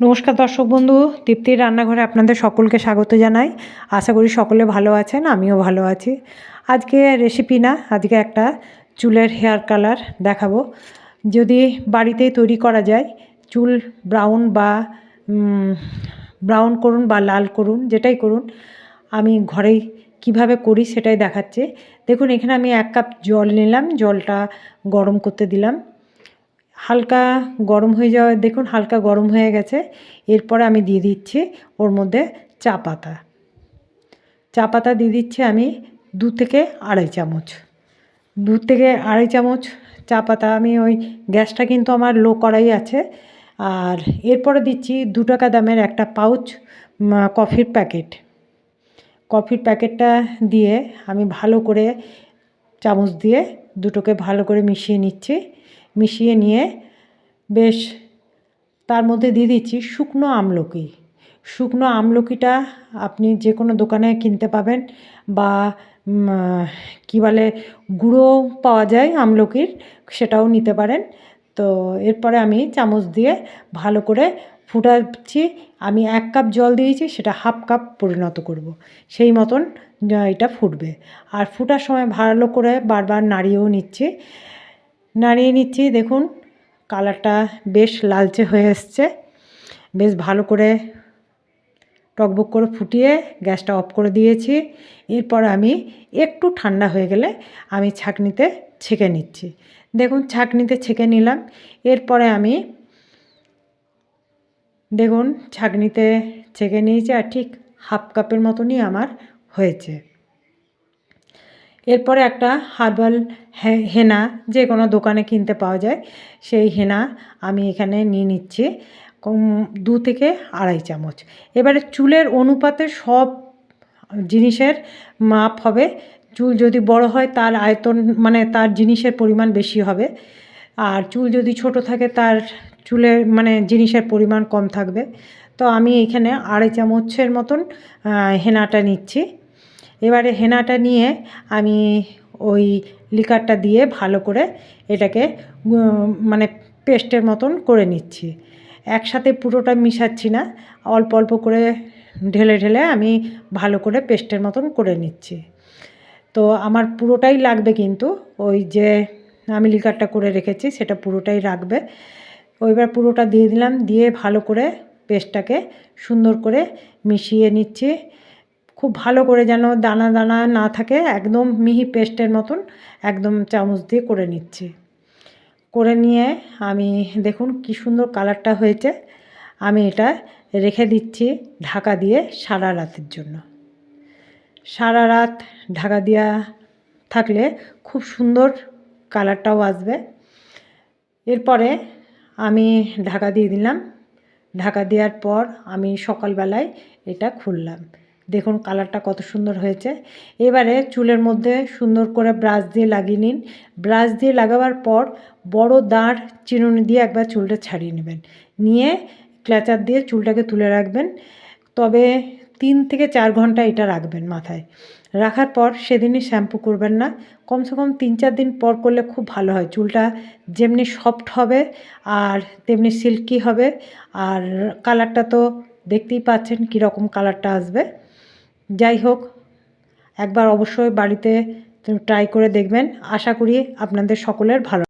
নমস্কার দর্শক বন্ধু, তৃপ্তির রান্নাঘরে আপনাদের সকলকে স্বাগত জানাই। আশা করি সকলে ভালো আছেন, আমিও ভালো আছি। আজকে রেসিপি না, আজকে একটা চুলের হেয়ার কালার দেখাবো। যদি বাড়িতেই তৈরি করা যায়, চুল ব্রাউন বা ব্রাউন করুন বা লাল করুন, যেটাই করুন, আমি ঘরেই কীভাবে করি সেটাই দেখাচ্ছে। দেখুন, এখানে আমি এক কাপ জল নিলাম, জলটা গরম করতে দিলাম। হালকা গরম হয়ে যাওয়া, দেখুন হালকা গরম হয়ে গেছে। এরপরে আমি দিয়ে দিচ্ছি ওর মধ্যে চা পাতা। চা পাতা দিয়ে দিচ্ছি আমি দু থেকে আড়াই চামচ। দু থেকে আড়াই চামচ চা পাতা। আমি ওই গ্যাসটা কিন্তু আমার লো করাই আছে। আর এরপরে দিচ্ছি দু টাকা দামের একটা পাউচ কফির প্যাকেট। কফির প্যাকেটটা দিয়ে আমি ভালো করে চামচ দিয়ে দুটোকে ভালো করে মিশিয়ে নিচ্ছি। মিশিয়ে নিয়ে বেশ তার মধ্যে দিয়ে দিচ্ছি শুকনো আমলকি। শুকনো আমলকিটা আপনি যে কোনো দোকানে কিনতে পাবেন বা কী বলে, গুঁড়ো পাওয়া যায় আমলকির, সেটাও নিতে পারেন। তো এরপরে আমি চামচ দিয়ে ভালো করে ফুটাচ্ছি। আমি এক কাপ জল দিয়েছি, সেটা হাফ কাপ পরিণত করব। সেই মতন এটা ফুটবে। আর ফুটার সময় ভালো করে বারবার নাড়িয়েও নিচ্ছি। নাড়িয়ে নিচ্ছি, দেখুন, কালারটা বেশ লালচে হয়ে এসছে। বেশ ভালো করে টকবক করে ফুটিয়ে গ্যাসটা অফ করে দিয়েছি। এরপর আমি একটু ঠান্ডা হয়ে গেলে আমি ছাঁকনিতে ছেঁকে নিচ্ছি। দেখুন, ছাঁকনিতে ছেঁকে নিলাম। এরপরে আমি, দেখুন, ছাঁকনিতে ছেঁকে নিয়েছি আর ঠিক হাফ কাপের মতনই আমার হয়েছে। এরপরে একটা হার্বাল হেনা যে কোনো দোকানে কিনতে পাওয়া যায়, সেই হেনা আমি এখানে নিয়ে নিচ্ছি দু থেকে আড়াই চামচ। এবারে চুলের অনুপাতে সব জিনিসের মাপ হবে। চুল যদি বড় হয় তার আয়তন মানে তার জিনিসের পরিমাণ বেশি হবে। আর চুল যদি ছোট থাকে তার চুলের মানে জিনিসের পরিমাণ কম থাকবে। তো আমি এখানে আড়াই চামচের মতন হেনাটা নিচ্ছি। এবারে হেনাটা নিয়ে আমি ওই লিকারটা দিয়ে ভালো করে এটাকে মানে পেস্টের মতন করে নিচ্ছি। একসাথে পুরোটা মিশাচ্ছি না, অল্প অল্প করে ঢেলে ঢেলে আমি ভালো করে পেস্টের মতন করে নিচ্ছি। তো আমার পুরোটাই লাগবে কিন্তু, ওই যে আমি লিকারটা করে রেখেছি সেটা পুরোটাই রাখবে। ওইবার পুরোটা দিয়ে দিলাম, দিয়ে ভালো করে পেস্টটাকে সুন্দর করে মিশিয়ে নিচ্ছি। খুব ভালো করে যেন দানা দানা না থাকে, একদম মিহি পেস্টের মতন একদম চামচ দিয়ে করে নিচ্ছি। করে নিয়ে আমি, দেখুন কি সুন্দর কালারটা হয়েছে। আমি এটা রেখে দিচ্ছি ঢাকা দিয়ে সারা রাতের জন্য। সারা রাত ঢাকা দেওয়া থাকলে খুব সুন্দর কালারটাও আসবে। এরপরে আমি ঢাকা দিয়ে দিলাম। ঢাকা দেওয়ার পর আমি সকালবেলায় এটা খুললাম। দেখুন কালারটা কত সুন্দর হয়েছে। এবারে চুলের মধ্যে সুন্দর করে ব্রাশ দিয়ে লাগিয়ে নিন। ব্রাশ দিয়ে লাগাবার পর বড় দাঁড় চিরুনি দিয়ে একবার চুলটা ছাড়িয়ে নেবেন। নিয়ে ক্ল্যাচার দিয়ে চুলটাকে তুলে রাখবেন। তবে তিন থেকে চার ঘণ্টা এটা রাখবেন মাথায়। রাখার পর সেদিনই শ্যাম্পু করবেন না। কমসে কম তিন চার দিন পর করলে খুব ভালো হয়। চুলটা যেমনি সফট হবে আর তেমনি সিল্কি হবে। আর কালারটা তো দেখতেই পাচ্ছেন কীরকম কালারটা আসবে। যাই হোক একবার অবশ্যই বাড়িতে ট্রাই করে দেখবেন। আশা করি আপনাদের সকলের ভালো